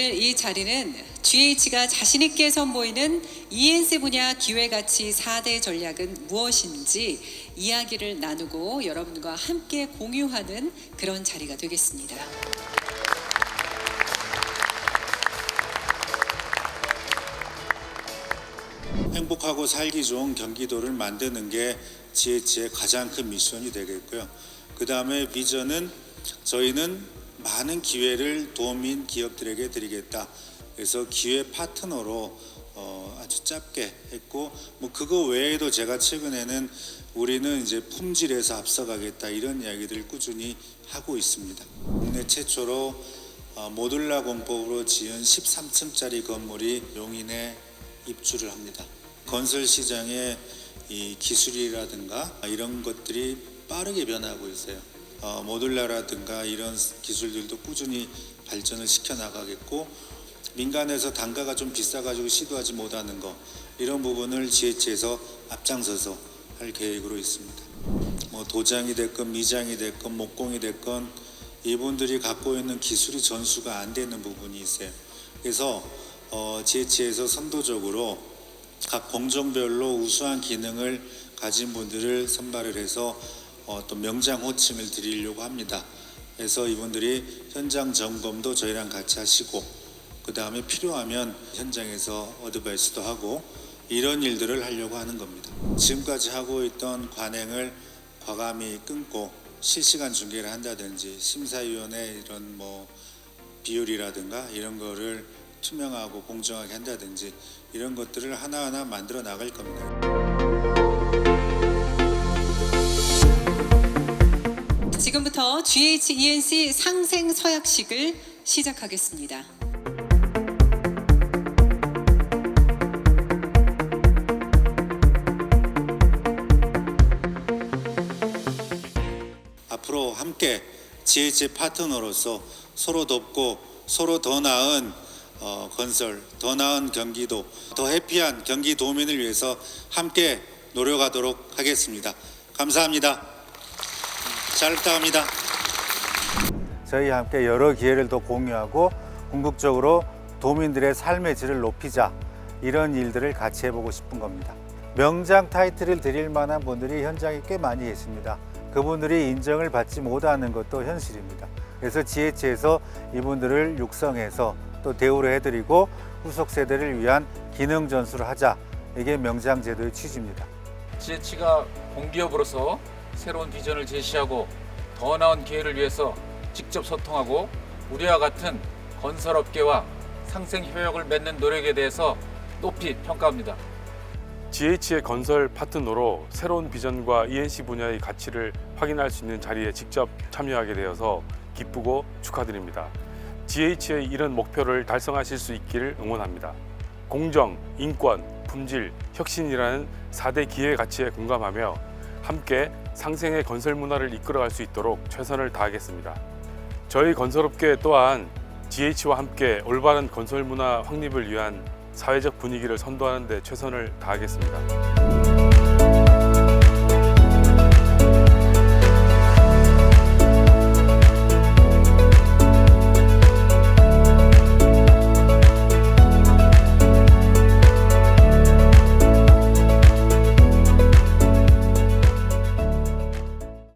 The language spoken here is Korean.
오늘 이 자리는 GH가 자신 있게 선보이는 ENC 분야 기회 가치 4대 전략은 무엇인지 이야기를 나누고 여러분과 함께 공유하는 그런 자리가 되겠습니다. 행복하고 살기 좋은 경기도를 만드는 게 GH의 가장 큰 미션이 되겠고요. 그 다음에 비전은 저희는 많은 기회를 도민 기업들에게 드리겠다. 그래서 기회 파트너로 어, 아주 짧게 했고 뭐 그거 외에도 제가 최근에는 우리는 이제 품질에서 앞서가겠다 이런 이야기들을 꾸준히 하고 있습니다. 국내 최초로 어, 모듈라 공법으로 지은 13층짜리 건물이 용인에 입주를 합니다. 건설 시장의 이 기술이라든가 이런 것들이 빠르게 변하고 있어요. 어, 모듈라라든가 이런 기술들도 꾸준히 발전을 시켜 나가겠고 민간에서 단가가 좀 비싸가지고 시도하지 못하는 거 이런 부분을 GH에서 앞장서서 할 계획으로 있습니다. 뭐 도장이 됐건 미장이 됐건 목공이 됐건 이분들이 갖고 있는 기술이 전수가 안 되는 부분이 있어요. 그래서 어, GH에서 선도적으로 각 공정별로 우수한 기능을 가진 분들을 선발을 해서 어, 또 명장 호칭을 드리려고 합니다. 그래서 이분들이 현장 점검도 저희랑 같이 하시고 그 다음에 필요하면 현장에서 어드바이스도 하고 이런 일들을 하려고 하는 겁니다. 지금까지 하고 있던 관행을 과감히 끊고 실시간 중계를 한다든지 심사위원회 이런 뭐 비율이라든가 이런 거를 투명하고 공정하게 한다든지 이런 것들을 하나하나 만들어 나갈 겁니다. 지금부터 GH ENC 상생 서약식을 시작하겠습니다. 앞으로 함께 GH의 파트너로서 서로 돕고 서로 더 나은 어, 건설, 더 나은 경기도, 더 해피한 경기도민을 위해서 함께 노력하도록 하겠습니다. 감사합니다. 잘 부탁합니다. 저희와 함께 여러 기회를 더 공유하고 궁극적으로 도민들의 삶의 질을 높이자 이런 일들을 같이 해보고 싶은 겁니다. 명장 타이틀을 드릴 만한 분들이 현장에 꽤 많이 계십니다. 그분들이 인정을 받지 못하는 것도 현실입니다. 그래서 GH에서 이분들을 육성해서 또 대우를 해드리고 후속 세대를 위한 기능 전수를 하자. 이게 명장 제도의 취지입니다. GH가 공기업으로서 새로운 비전을 제시하고 더 나은 기회를 위해서 직접 소통하고 우리와 같은 건설업계와 상생 협약을 맺는 노력에 대해서 높이 평가합니다. GH의 건설 파트너로 새로운 비전과 ENC 분야의 가치를 확인할 수 있는 자리에 직접 참여하게 되어서 기쁘고 축하드립니다. GH의 이런 목표를 달성하실 수 있기를 응원합니다. 공정, 인권, 품질, 혁신이라는 4대 기회 가치에 공감하며 함께 상생의 건설 문화를 이끌어갈 수 있도록 최선을 다하겠습니다. 저희 건설업계 또한 GH와 함께 올바른 건설 문화 확립을 위한 사회적 분위기를 선도하는 데 최선을 다하겠습니다.